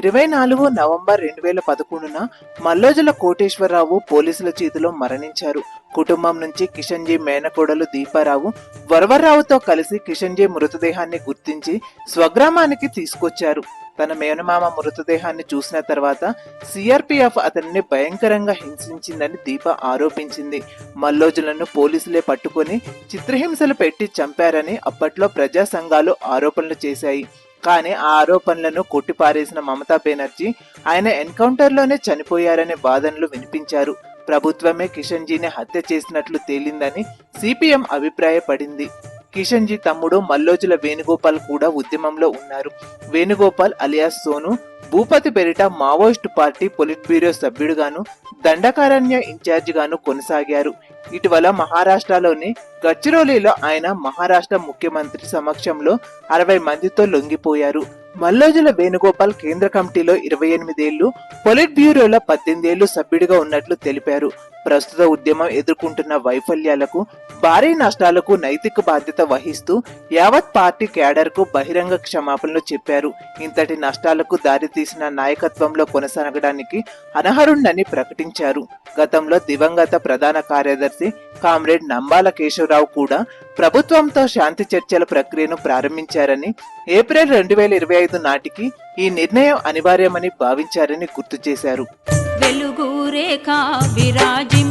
ఇరవై నాలుగు నవంబర్ రెండు వేల పదకొండున మల్లోజుల కోటేశ్వరరావు పోలీసుల చేతిలో మరణించారు. కుటుంబం నుంచి కిషన్జీ మేనకోడలు దీపారావు వరవరరావుతో కలిసి కిషన్జీ మృతదేహాన్ని గుర్తించి స్వగ్రామానికి తీసుకొచ్చారు. తన మేనమామ మృతదేహాన్ని చూసిన తర్వాత సిఆర్పిఎఫ్ అతనిని భయంకరంగా హింసించిందని దీప ఆరోపించింది. మల్లోజులను పోలీసులే పట్టుకొని చిత్రహింసలు పెట్టి చంపారని అప్పట్లో ప్రజా సంఘాలు ఆరోపణలు చేశాయి. కానీ ఆ ఆరోపణలను కొట్టిపారేసిన మమతా బెనర్జీ ఆయన ఎన్కౌంటర్లోనే చనిపోయారనే వాదనలు వినిపించారు. ప్రభుత్వమే కిషన్జీని హత్య చేసినట్లు తేలిందని సిపిఎం అభిప్రాయపడింది. కిషన్జీ తమ్ముడు మల్లోజుల వేణుగోపాల్ కూడా ఉద్యమంలో ఉన్నారు. వేణుగోపాల్ అలియాస్ సోను భూపతి పేరిట మావోయిస్టు పార్టీ పొలిట్ బ్యూరో సభ్యుడుగాను దండకారణ్య ఇన్ఛార్జిగాను కొనసాగారు. ఇటీవల మహారాష్ట్రలోని గచ్చిరోలీలో ఆయన మహారాష్ట్ర ముఖ్యమంత్రి సమక్షంలో అరవై మందితో లొంగిపోయారు. మల్లోజుల వేణుగోపాల్ కేంద్ర కమిటీలో ఇరవై ఎనిమిదేళ్ళు పొలిట్ బ్యూరోలో పద్దెనిమిదేళ్ళు సభ్యుడిగా ఉన్నట్లు తెలిపారు. ప్రస్తుత ఉద్యమం ఎదుర్కొంటున్న వైఫల్యాలకు భారీ నష్టాలకు నైతిక బాధ్యత వహిస్తూ యావత్ పార్టీ క్యాడర్కు బహిరంగ క్షమాపణలు చెప్పారు. ఇంతటి నష్టాలకు దారితీసిన నాయకత్వంలో కొనసాగడానికి అనర్హుండని ప్రకటించారు. గతంలో దివంగత ప్రధాన కార్యదర్శి కామ్రేడ్ నంబాల కేశవరావు కూడా ప్రభుత్వంతో శాంతి చర్చల ప్రక్రియను ప్రారంభించారని ఏప్రిల్ రెండు వేల ఇరవై ఐదు నాటికి ఈ నిర్ణయం అనివార్యమని భావించారని గుర్తు చేశారు. వెలుగు రేఖ విరాజిం